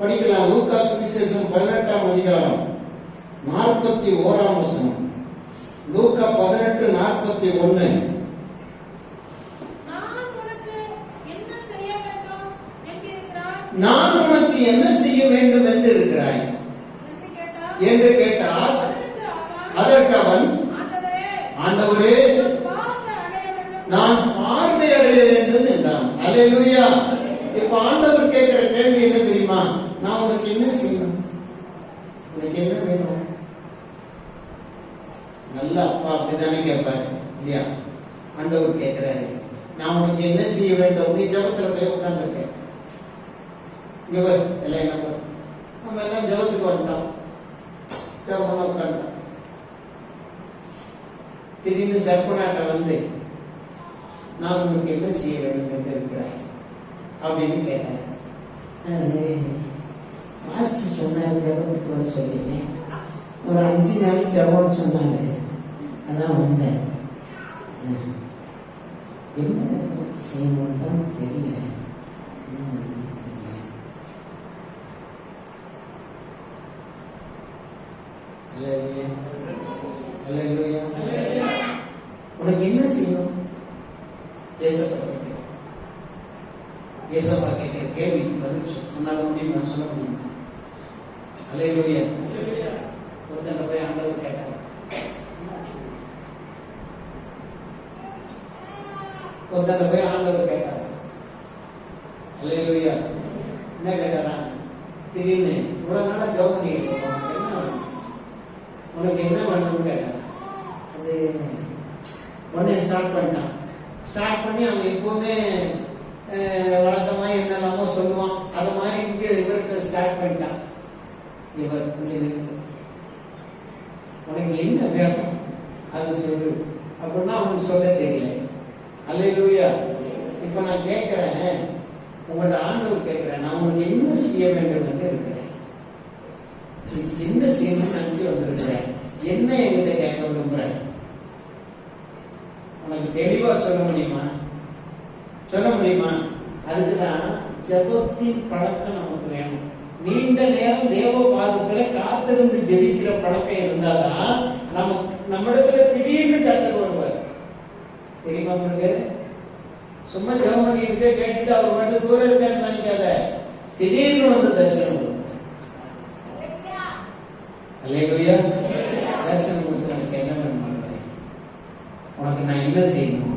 சுவிசேஷம் பதினெட்டாம் அதிகாரம் நாற்பத்தி ஓராம் வசனம். லூக்கா பதினெட்டு நாற்பத்தி ஒன்னு நான் உனக்கு என்ன செய்ய வேண்டும் என்று இருக்கிறாய் என்று கேட்டால் அதற்கு அவன் ஆண்டவரே நான் பார்வை அடைய வேண்டும் என்றான். அல்லேலூயா. இப்ப ஆண்டவர் கேட்கிற கேள்வி என்ன தெரியுமா? நான் உனக்கு என்ன செய்யணும்? உனக்கு என்ன வேணும்? நல்ல அப்பா அப்படித்தானே கேட்பாரு. இல்லையா? ஆண்டவர் கேட்கிறாரு. நான் உனக்கு என்ன செய்ய வேண்டும்? நீ ஜபத்துல போய் உட்கார்ந்துருக்கேன். இங்க பாரு எல்லாம் என்ன நம்ம எல்லாம் ஜபத்துக்கு வந்துட்டோம். ஜபம் உட்காந்துட்டோம் திடீர்னு சர்ப்பநாட்டை வந்து நான் உனக்கு என்ன செய்ய வேண்டும் என்று இருக்கிறாய் அப்படின்னு கேட்டார். ஜபத்துக்கு வர சொல்லினேன் ஒரு அஞ்சு நாளைக்கு ஜபம்னு சொன்னாங்க. அதான் வந்தேன். என்ன செய்யணும்னு தான் தெரியல. உனக்கு என்ன செய்யணும்? தேசப்பட்ட தேசப்பட்ட கேள்விக்கு பதில் சொன்னால் நான் சொல்ல முடியும்? ஒருத்தன் போய் ஆண்டவர் கேட்டார். அல்லையா என்ன கேட்டாரா? திடீர்னு இவ்வளவு நாளா ஜோம் பண்ணிட்டு உனக்கு என்ன வேணும்? உனக்கு என்ன வேணும்னு அது உடனே ஸ்டார்ட் பண்ணிட்டான். ஸ்டார்ட் பண்ணி அவன் எப்பவுமே வழக்கமாக என்னெல்லாமோ சொல்லுவான். அது மாதிரி இங்கே இவர்கிட்ட ஸ்டார்ட் பண்ணிட்டான். இவர் உனக்கு என்ன வேணும்? அது சொல்லு. அப்படின்னா அவனுக்கு சொல்ல தெரியல. அலையிலூயா இப்ப நான் கேட்கிறேன் உங்களோட ஆண்டவர் கேட்கிறேன் நான் உங்களுக்கு என்ன செய்ய வேண்டும் என்று இருக்கிறேன்? என்ன செய்யணும்னு நினைச்சு வந்திருக்கிறேன்? என்ன என்கிட்ட கேட்க விரும்புறேன்? உனக்கு தெளிவா சொல்ல முடியுமா? சொல்ல முடியுமா? அதுக்குதான் ஜபத்தின் பழக்கம் நமக்கு வேணும். நீண்ட நேரம் தேவ பாதத்துல காத்திருந்து ஜெபிக்கிற பழக்கம் இருந்தாதான் நம்ம நம்மிடத்துல திடீர்னு தட்டது தெரியுமா உங்களுக்கு? சும்மா ஜெபம் பண்ணி கேட்டுட்டு அவர் மட்டும் தூரம் இருக்கான்னு நினைக்காத. திடீர்னு வந்து தரிசனம் அல்லையா தரிசனம் கொடுத்து எனக்கு என்ன வேணும் உனக்கு நான் என்ன செய்யணும்?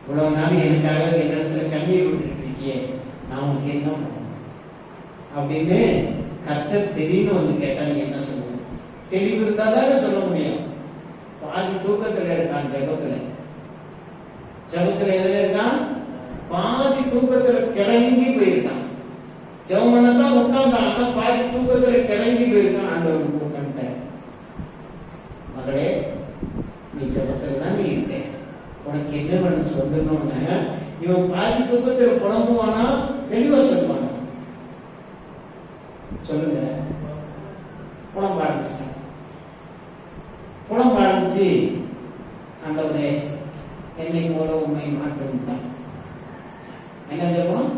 இவ்வளவு நாள் எனக்காக என்னிடத்துல கண்ணீர் விட்டுட்டு இருக்கியே நான் உனக்கு என்ன அப்படின்னு கர்த்தர் திடீர்னு வந்து கேட்டா நீ என்ன சொல்லுவ தெளிவு இருந்தா தானே சொல்ல முடியும். பாதி தூக்கத்துல இருக்கான் ஜபத்துல. ஜபத்துல எதுல இருக்கான்? பாதி தூக்கத்துல கிறங்கி போயிருக்கான். ஜெவமனை தான் உட்கார்ந்தான். ஆனா பாதி தூக்கத்துல கிறங்கி போயிருக்கான் ஆண்டவன் உட்காந்துட்டேன் மகளே நீ ஜபத்துல தான் நீ இருக்க. உனக்கு என்ன பண்ண சொல்லணும்னு இவன் பாதி தூக்கத்துல புலம்புவானா? தெளிவா சொல்லுவான். என்னை உண்மை மாற்றணும் என்ன ஜபம்?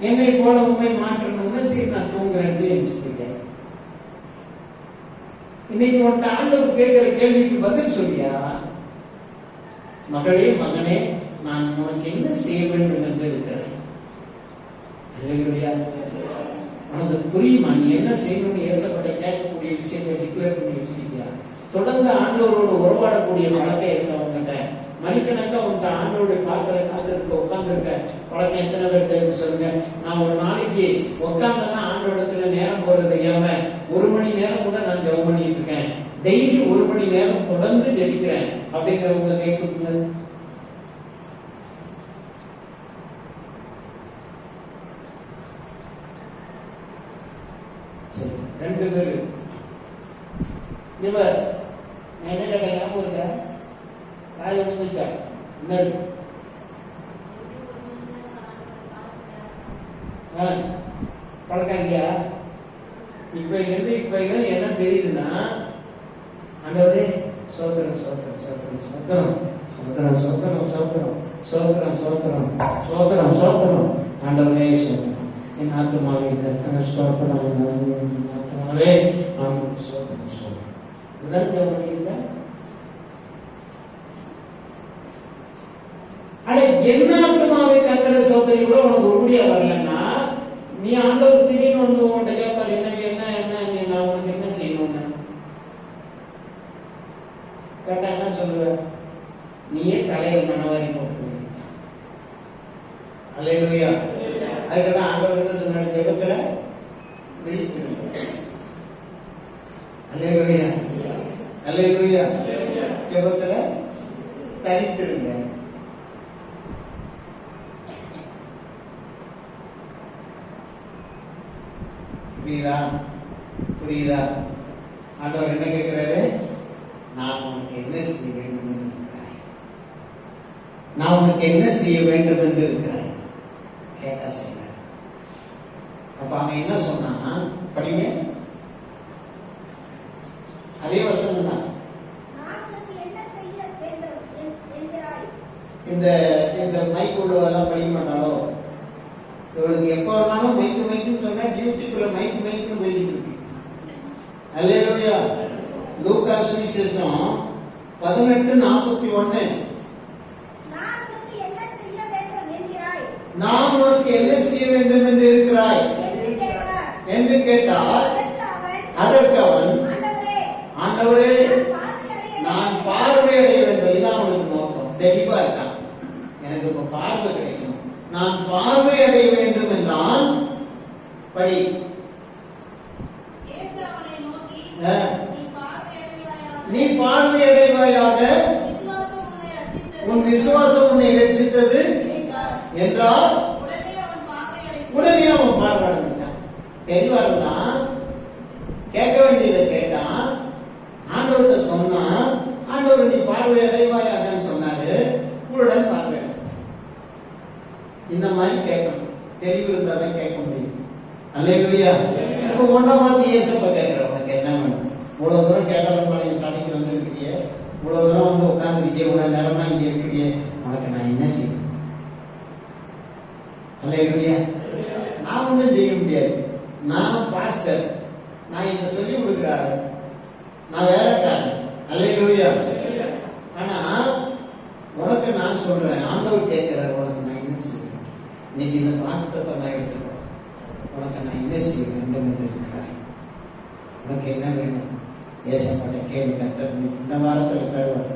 என்னை போல உண்மை மாற்றணும்னு சரி நான் தூங்குறேன் எழுந்து இன்னைக்கு உன்ட்ட ஆண்டவர் கேட்கிற கேள்விக்கு பதில் சொல்லியா? மகளே மகனே நான் உனக்கு என்ன செய்ய வேண்டும் என்று இருக்கிறேன். அல்லேலூயா. உனக்கு புரியுமா? நீ என்ன செய்யணும்னு ஏசப்பட்ட கேட்கக்கூடிய விஷயத்தை டிக்ளேர் பண்ணி வச்சிருக்கியா? தொடர்ந்து ஆண்டவரோடு உறவாடக்கூடிய பழக்கம் இருக்க மணிக்கணக்கா உன்கிட்ட ஆண்டோட காத்துல காத்திருக்க உட்கார்ந்துருக்க. பழக்கம் எத்தனை பேர்கிட்ட சொல்லுங்க. நான் ஒரு நாளைக்கு உட்கார்ந்தேன்னா ஆண்டோடத்துல நேரம் போறது தெரியாம ஒரு மணி நேரம் கூட நான் ஜெபம் பண்ணிட்டு இருக்கேன். டெய்லி ஒரு மணி நேரம் தொடர்ந்து ஜெபிக்கிறேன். அப்படிங்கிறவங்க கை தூக்குங்க சரி ரெண்டு பேரு. இவர் நான் என்ன கேட்டேன் ஞாபகம் இருக்கா ராய் ஒண்ணு வச்சா என்ன பழக்கம் இல்லையா இப்ப இருந்து இப்ப இருந்து என்ன தெரியுதுன்னா ஆண்டவரே சோத்திரம் சோத்திரம் சோத்திரம் சோத்திரம். சோத்திரம் சோத்திரம் சோத்திரம். சோத்திரம் சோத்திரம். சோத்திரம் சோத்திரம். ஆண்டவரே சோத்திரம். என் ஆத்மாவே கத்தன ஸ்தோத்திரம் ஆத்மாவே நான் உமக்கு ஸ்தோத்திரம் சொல்றேன் இதுதான் ஜெபம் பண்ணிருக்கேன் அட என்ன ஆத்மாவை சோதனை கூட உனக்கு உருப்படியா வரலன்னா நீ ஆண்டவர் திடீர்னு வந்து உன்கிட்ட கேட்பாரு என்ன என்ன என்ன நீ நான் உனக்கு என்ன செய்யணும்னு? கேட்டா என்ன சொல்லுவ? நீயே தலையை மனவாரி போட்டு அல்லேலூயா அதுக்கு தான் ஆண்டவர் என்ன சொன்னாரு ஜெபத்துல விழித்திருங்க அல்லேலூயா அல்லேலூயா ஜெபத்துல தரித்திருங்க புரியுதா? புரியுதா? ஆண்டவர் என்ன கேட்கிறாரு? நான் உனக்கு என்ன செய்ய வேண்டும் என்று இருக்கிறாய் நான் உனக்கு என்ன செய்ய வேண்டும் என்று இருக்கிறாய் கேட்டா செய்ய அப்ப அவன் என்ன சொன்னான் படிங்க. அதே வசனம் தான். இந்த இந்த மைக் உள்ளவெல்லாம் படிக்க மாட்டாளோ? இவளுக்கு எப்போ வேணாலும் மைக்கு மைக்குன்னு சொன்னா டியூட்டிக்குள்ள மைக் மைக்குன்னு போயிட்டு இருக்கு. அல்லேலூயா. லூக்கா சுவிசேஷம் பதினெட்டு நாற்பத்தி ஒன்னு. நான் உனக்கு என்ன செய்ய வேண்டும் என்று இருக்கிறாய்? என்று கேட்டார். கேட்டால் அதற்கு அவன் ஆண்டவரே நான் பார்வையடைய நான் பார்வையடைய வேண்டும் இதான் அவனுக்கு நோக்கம். தெளிவா இருக்கான். எனக்கு இப்ப பார்வை கிடைக்கணும். நான் பார்வையடைய வேண்டும் என்றால் படி. நீ உன்னை ரட்சித்தது உன் விசுவாசம் உன்னை ரட்சித்தது என்றார். என்றால் உடனே அவன் அவன் பார்வையிட்டான் தெளிவா இருந்தான் கேட்க வேண்டியதை கேட்டான் ஆண்டவர்கிட்ட சொன்னான் ஆண்டவர் நீ பார்வை அடைவாயாகன்னு சொன்னாரு உடன் பார்வை. இந்த மாதிரி கேட்கணும். தெளிவு இருந்தா தான் கேட்க முடியும். அல்லையா இப்ப ஒன்ன பார்த்து ஏசப்ப கேட்கிற உனக்கு என்ன வேணும்? இவ்வளவு தூரம் கேட்டாலும் மலையை சபைக்கு வந்திருக்கிறியே? இவ்வளவு தூரம் வந்து உட்கார்ந்துருக்கிய இவ்வளவு நேரமா இங்க இருக்கிறிய? உனக்கு நான் என்ன செய்யணும் அல்லையா நான் ஒன்றும் செய்ய முடியாது நான் பாஸ்டர் நான் இதை சொல்லி கொடுக்குறாரு நான் வேலைக்காரன் அல்லேலூயா ஆனா உனக்கு நான் சொல்றேன் ஆண்டவர் கேட்கிறார் உனக்கு நான் என்ன செய்வேன் இன்னைக்கு இந்த நான் எடுத்துக்கோ. உனக்கு நான் என்ன செய்ய வேண்டும் என்று இருக்கிறாய் உனக்கு என்ன வேணும்? ஏசப்பட்ட கேள்வி கத்தர் இந்த வாரத்துல தருவார்.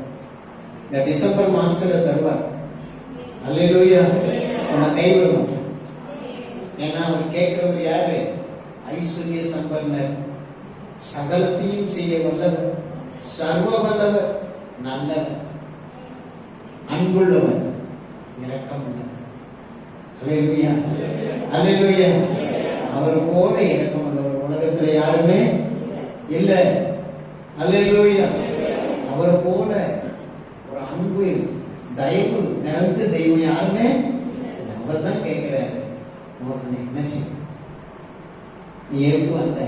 இந்த டிசம்பர் மாசத்துல தருவார். அல்லேலூயா. உன்னை கைவிட மாட்டேன் ஏன்னா அவர் கேட்கிறவர் யாரு? ஐஸ்வர்ய சம்பன்னர் சகலத்தையும் செய்ய வல்லவர். சர்வ வல்லவர் நல்லவர். அன்புள்ளவர். இரக்கம் உள்ளவர். அவர் போல இரக்கம் உள்ளவர் உலகத்துல யாருமே இல்ல. அல்லேலூயா அவர் போல ஒரு அன்பு தயவு நிறைஞ்ச தெய்வம் யாருமே அவர் தான் கேட்கிறாரு உனக்கு நான் என்ன செய்யும் நீ எதுக்கு வந்த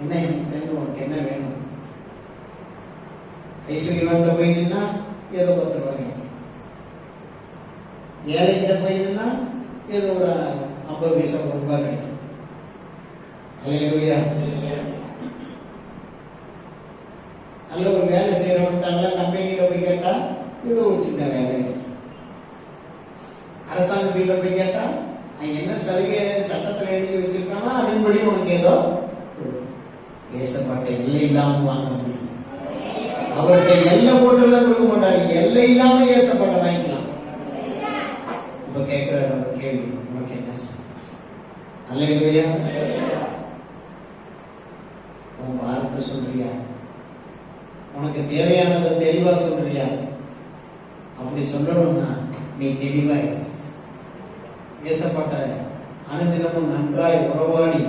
என்ன என்கிட்ட உனக்கு என்ன வேணும்? ஐஸ்வர்யவன்கிட்ட போய் நின்னா ஏதோ ஏழைகிட்ட போயிருந்தா ஏதோ ஒரு ஐம்பது பைசா ஒரு ரூபாய் கிடைக்கும். நல்ல ஒரு வேலை செய்யறவன் கம்பெனியில போய் கேட்டா ஏதோ ஒரு சின்ன வேலை கிடைக்கும். அரசாங்கத்தில போய் கேட்டா அவன் என்ன சலுகை சட்டத்தில் எழுதி வச்சிருக்கானோ அதன்படி உனக்கு ஏதோ ஏசப்பட்ட எல்லை இல்லாம வாங்க முடியும். அவர்கிட்ட எல்லை போட்டுலாம் கொடுக்க மாட்டாரு. எல்லை இல்லாம ஏசப்பட்ட வாங்கிக்கலாம். இப்ப நம்ம கேள்வி உனக்கு என்ன அல்லையா உன் வார்த்தை சொல்றியா உனக்கு தேவையானதை தெளிவா சொல்றியா? அப்படி சொல்லணும்னா நீ தெளிவா ஏசப்பட்ட அனுதினமும் நன்றாய் உறவாடி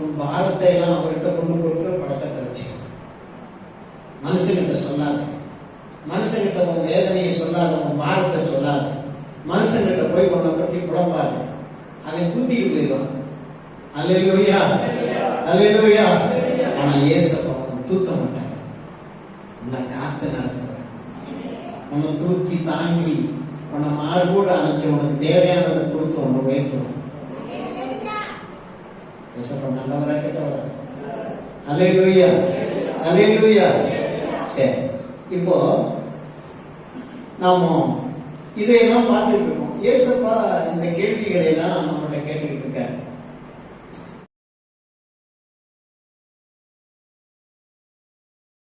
உன் பாரத்தை எல்லாம் அவர்கிட்ட கொண்டு கொடுக்குற படத்தை வச்சு. மனுஷங்கிட்ட சொல்லாத. மனுஷங்கிட்ட உன் வேதனையை சொல்லாத உன் பாரத்தை சொல்லாத. மனுஷங்கிட்ட போய் உன்னை பற்றி புலம்பாத அவன் தூத்திட்டு போயிடுவான் அல்லையா அல்லையா ஆனால் ஏசப்பா உன்னை தூத்த மாட்டாங்க உன்னை காத்து நடத்துவேன் உன்னை தூக்கி தாங்கி உன்னை மார்போடு அணைச்சு உனக்கு தேவையானதை கொடுத்து உன்னை உயர்த்துவேன் ஏசப்பா நல்லவரா கெட்டவரா? அல்லையா அல்லையா சரி. இப்போ நாம இதையெல்லாம் பார்த்துட்டு இருக்கோம். ஏசப்பா இந்த கேள்விகளை எல்லாம் நம்மகிட்ட கேட்டுக்கிட்டு இருக்காரு.